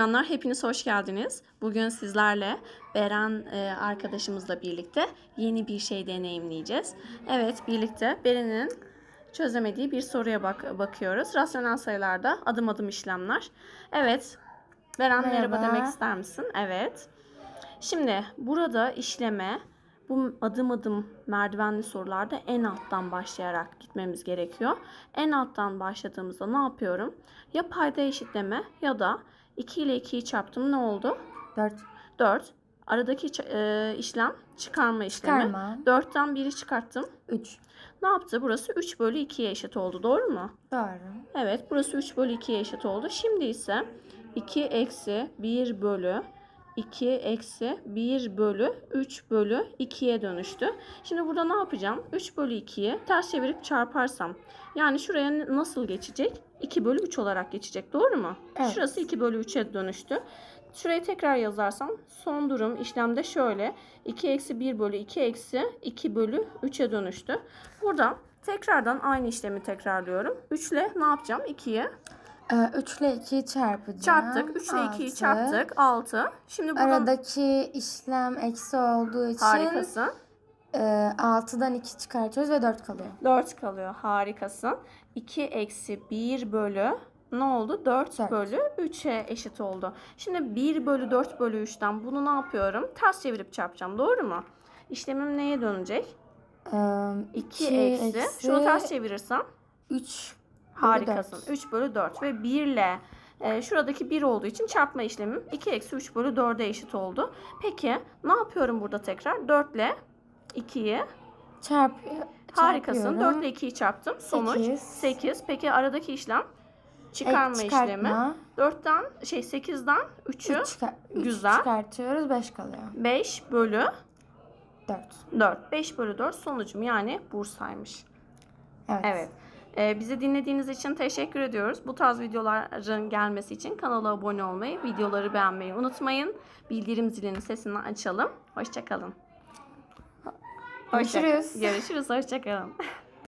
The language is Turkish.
Canlar hepiniz hoş geldiniz. Bugün sizlerle Beren e, arkadaşımızla birlikte yeni bir şey deneyimleyeceğiz. Evet birlikte Beren'in çözemediği bir soruya bak bakıyoruz. Rasyonel sayılarda adım adım işlemler. Evet Beren merhaba, Merhaba. demek ister misin? Evet. Şimdi burada işleme bu adım adım merdivenli sorularda en alttan başlayarak gitmemiz gerekiyor. En alttan başladığımızda ne yapıyorum? Ya payda eşitleme ya da 2 ile 2'yi çarptım ne oldu? 4 4. Aradaki e, işlem çıkarma işlemi. çıkarma. 4'ten 1'i çıkarttım. 3. Ne yaptı? Burası 3 bölü 2'ye eşit oldu. Doğru mu? Doğru. Evet burası 3 bölü 2'ye eşit oldu. Şimdi ise 2 eksi 1 bölü 2 eksi 1 bölü 3 bölü 2'ye dönüştü. Şimdi burada ne yapacağım? 3 bölü 2'yi ters çevirip çarparsam yani şuraya nasıl geçecek? 2 bölü 3 olarak geçecek. Doğru mu? Evet. Şurası 2 bölü 3'e dönüştü. Şurayı tekrar yazarsam son durum işlemde şöyle. 2 eksi 1 bölü 2 eksi 2 bölü 3'e dönüştü. Burada tekrardan aynı işlemi tekrarlıyorum. 3 ile ne yapacağım? 2'yi 3 ile 2'yi çarpacağım. çarptık. 3 ile 2'yi Altı. çarptık. 6. Şimdi buradan Aradaki işlem eksi olduğu için harikasın. e, 6'dan 2 çıkartıyoruz ve 4 kalıyor. 4 kalıyor. Harikasın. 2 eksi 1 bölü ne oldu? 4 Dört. bölü 3'e eşit oldu. Şimdi 1 bölü 4 bölü 3'ten bunu ne yapıyorum? Ters çevirip çarpacağım. Doğru mu? İşlemim neye dönecek? E, 2 eksi. Şunu ters çevirirsem 3 Harikasın. 3 bölü 4 ve 1 ile e, şuradaki 1 olduğu için çarpma işlemim 2 eksi 3 bölü 4'e eşit oldu. Peki ne yapıyorum burada tekrar? 4 ile 2'yi çarp harikasın. 4 çarpıyorum. ile 2'yi çarptım. Sonuç 8. Sekiz. Peki aradaki işlem çıkarma Ek işlemi. çıkartma. 4'ten şey 8'den 3'ü Üç çıkar- Güzel. çıkartıyoruz 5 kalıyor. 5 bölü 4. 4. 5 bölü 4 sonucum yani Bursa'ymış. Evet. Evet. Ee, bizi dinlediğiniz için teşekkür ediyoruz. Bu tarz videoların gelmesi için kanala abone olmayı, videoları beğenmeyi unutmayın. Bildirim zilinin sesini açalım. Hoşçakalın. Görüşürüz. Görüşürüz. Hoşçakalın.